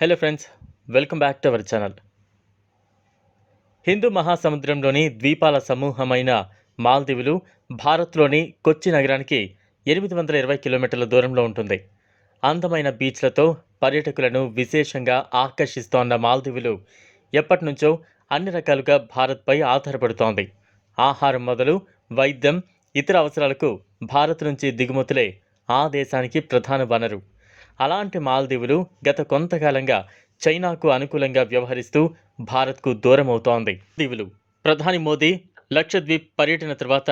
Hello friends welcome back to our channel Hindu మహాసముద్రంలోని ద్వీపాల సమూహమైన మాల్దీవులు భారత్లోని కొచ్చి నగరానికి ఎనిమిది వందల ఇరవై కిలోమీటర్ల దూరంలో ఉంటుంది. అందమైన బీచ్లతో పర్యాటకులను విశేషంగా ఆకర్షిస్తోన్న మాల్దీవులు ఎప్పటి నుంచో అన్ని రకాలుగా భారత్పై ఆధారపడుతోంది. ఆహారం మొదలు వైద్యం ఇతర అవసరాలకు భారత్ నుంచి దిగుమతులే ఆ దేశానికి ప్రధాన వనరు. అలాంటి మాల్దీవులు గత కొంతకాలంగా చైనాకు అనుకూలంగా వ్యవహరిస్తూ భారత్కు దూరం అవుతోంది దీవులు. ప్రధాని మోదీ లక్షద్వీప్ పర్యటన తర్వాత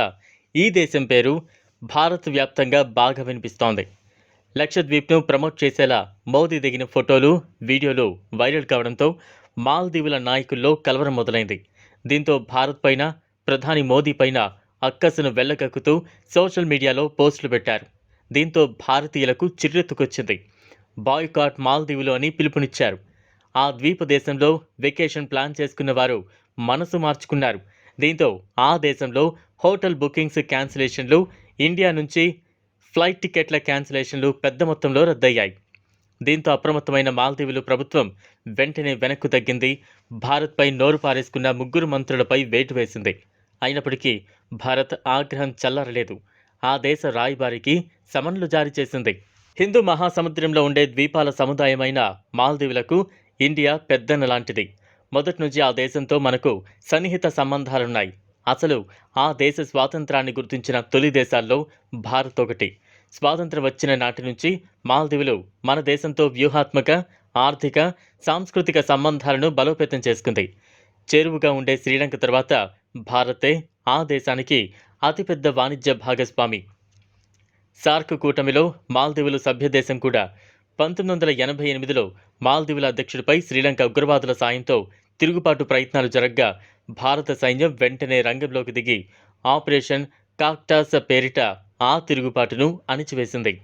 ఈ దేశం పేరు భారత్ వ్యాప్తంగా బాగా వినిపిస్తోంది. లక్షద్వీప్ను ప్రమోట్ చేసేలా మోదీ దిగిన ఫోటోలు వీడియోలు వైరల్ కావడంతో మాల్దీవుల నాయకుల్లో కలవరం మొదలైంది. దీంతో భారత్ పైన ప్రధాని మోదీ పైన అక్కసును వెళ్ళగక్కుతూ సోషల్ మీడియాలో పోస్టులు పెట్టారు. దీంతో భారతీయులకు చిర్రెత్తుకొచ్చింది. బాయ్కాట్ మాల్దీవులు అని పిలుపునిచ్చారు. ఆ ద్వీప దేశంలో వెకేషన్ ప్లాన్ చేసుకున్న వారు మనసు మార్చుకున్నారు. దీంతో ఆ దేశంలో హోటల్ బుకింగ్స్ క్యాన్సిలేషన్లు ఇండియా నుంచి ఫ్లైట్ టికెట్ల క్యాన్సిలేషన్లు పెద్ద మొత్తంలో రద్దయ్యాయి. దీంతో అప్రమత్తమైన మాల్దీవులు ప్రభుత్వం వెంటనే వెనక్కు తగ్గింది. భారత్పై నోరు పారేసుకున్న ముగ్గురు మంత్రులపై వేటు వేసింది. అయినప్పటికీ భారత్ ఆగ్రహం చల్లరలేదు. ఆ దేశ రాయబారికి సమన్లు జారీ చేసింది. హిందూ మహాసముద్రంలో ఉండే ద్వీపాల సముదాయమైన మాల్దీవులకు ఇండియా పెద్దన లాంటిది. మొదటి నుంచి ఆ దేశంతో మనకు సన్నిహిత సంబంధాలున్నాయి. అసలు ఆ దేశ స్వాతంత్రాన్ని గుర్తించిన తొలి దేశాల్లో భారత్ ఒకటి. స్వాతంత్రం వచ్చిన నాటి నుంచి మాల్దీవులు మన దేశంతో వ్యూహాత్మక ఆర్థిక సాంస్కృతిక సంబంధాలను బలోపేతం చేసుకుంది. చేరువుగా ఉండే శ్రీలంక తర్వాత భారతే ఆ దేశానికి అతిపెద్ద వాణిజ్య భాగస్వామి. సార్క్ కూటమిలో మాల్దీవులు సభ్యదేశం కూడా. పంతొమ్మిది వందల ఎనభై ఎనిమిదిలో మాల్దీవుల అధ్యక్షుడిపై శ్రీలంక ఉగ్రవాదుల సాయంతో తిరుగుబాటు ప్రయత్నాలు జరగ్గా భారత సైన్యం వెంటనే రంగంలోకి దిగి ఆపరేషన్ కాక్టాస్ పేరిట ఆ తిరుగుబాటును అణిచివేసింది.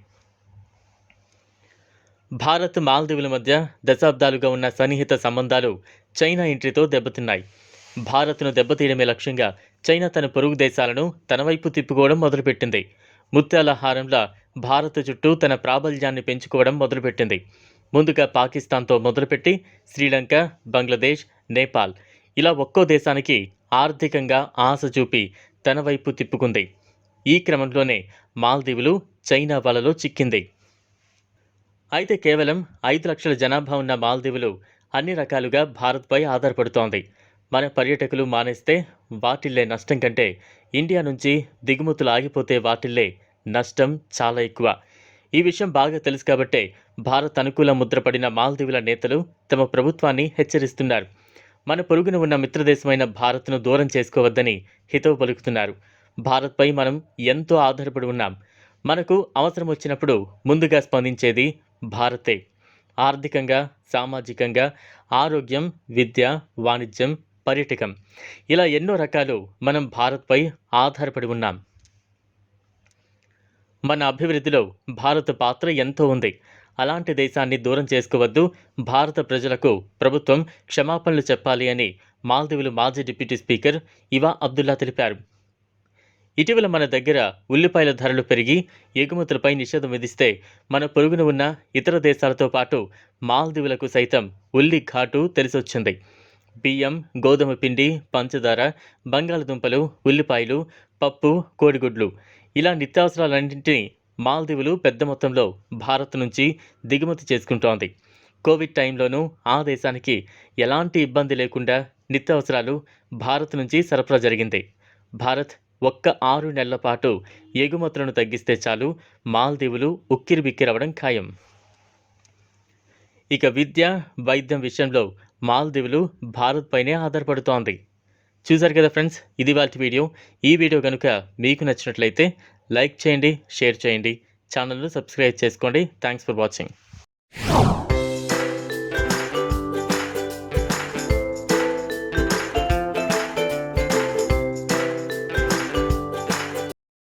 భారత్ మాల్దీవుల మధ్య దశాబ్దాలుగా ఉన్న సన్నిహిత సంబంధాలు చైనా ఎంట్రీతో దెబ్బతిన్నాయి. భారత్ను దెబ్బతీయడమే లక్ష్యంగా చైనా తన పొరుగు దేశాలను తన వైపు తిప్పుకోవడం మొదలుపెట్టింది. ముత్యాల హారంలా భారత చుట్టూ తన ప్రాబల్యాన్ని పెంచుకోవడం మొదలుపెట్టింది. ముందుగా పాకిస్తాన్తో మొదలుపెట్టి శ్రీలంక బంగ్లాదేశ్ నేపాల్. ఇలా ఒక్కో దేశానికి ఆర్థికంగా ఆశ చూపి తన వైపు తిప్పుకుంది. ఈ క్రమంలోనే మాల్దీవులు చైనా వలలో చిక్కింది. అయితే కేవలం ఐదు లక్షల జనాభా ఉన్న మాల్దీవులు అన్ని రకాలుగా భారత్పై ఆధారపడుతోంది. మన పర్యాటకులు మానేస్తే వాటిల్లే నష్టం కంటే ఇండియా నుంచి దిగుమతులు ఆగిపోతే వాటిల్లే నష్టం చాలా ఎక్కువ. ఈ విషయం బాగా తెలుసు కాబట్టే భారత్ అనుకూల ముద్రపడిన మాల్దీవుల నేతలు తమ ప్రభుత్వాన్ని హెచ్చరిస్తున్నారు. మన పొరుగున ఉన్న మిత్రదేశమైన భారత్ను దూరం చేసుకోవద్దని హితవు పలుకుతున్నారు. భారత్పై మనం ఎంతో ఆధారపడి ఉన్నాం. మనకు అవసరం వచ్చినప్పుడు ముందుగా స్పందించేది భారతే. ఆర్థికంగా సామాజికంగా ఆరోగ్యం విద్య వాణిజ్యం పర్యాటకం. ఇలా ఎన్నో రకాలు మనం భారత్పై ఆధారపడి ఉన్నాం. మన అభివృద్ధిలో భారత పాత్ర ఎంతో ఉంది. అలాంటి దేశాన్ని దూరం చేసుకోవద్దు. భారత ప్రజలకు ప్రభుత్వం క్షమాపణలు చెప్పాలి అని మాల్దీవులు మాజీ డిప్యూటీ స్పీకర్ ఇవా అబ్దుల్లా తెలిపారు. ఇటీవల మన దగ్గర ఉల్లిపాయల ధరలు పెరిగి ఎగుమతులపై నిషేధం విధిస్తే మన పొరుగున ఉన్న ఇతర దేశాలతో పాటు మాల్దీవులకు సైతం ఉల్లి ఘాటు తెలిసొచ్చింది. బియ్యం గోధుమ పిండి పంచదార బంగాళదుంపలు ఉల్లిపాయలు పప్పు కోడిగుడ్లు. ఇలా నిత్యావసరాలన్నింటినీ మాల్దీవులు పెద్ద మొత్తంలో భారత్ నుంచి దిగుమతి చేసుకుంటోంది. కోవిడ్ టైంలోనూ ఆ దేశానికి ఎలాంటి ఇబ్బంది లేకుండా నిత్యావసరాలు భారత్ నుంచి సరఫరా జరిగింది. భారత్ ఒక్క ఆరు నెలల పాటు ఎగుమతులను తగ్గిస్తే చాలు మాల్దీవులు ఉక్కిరిబిక్కిరవడం ఖాయం. ఇక విద్య వైద్యం విషయంలో మాల్దీవులు భారత్ పైనే ఆధారపడుతోంది. చూసారు కదా ఫ్రెండ్స్ ఇది వాటి వీడియో. ఈ వీడియో కనుక మీకు నచ్చినట్లయితే లైక్ చేయండి షేర్ చేయండి. ఛానల్ను సబ్స్క్రైబ్ చేసుకోండి. Thanks for watching.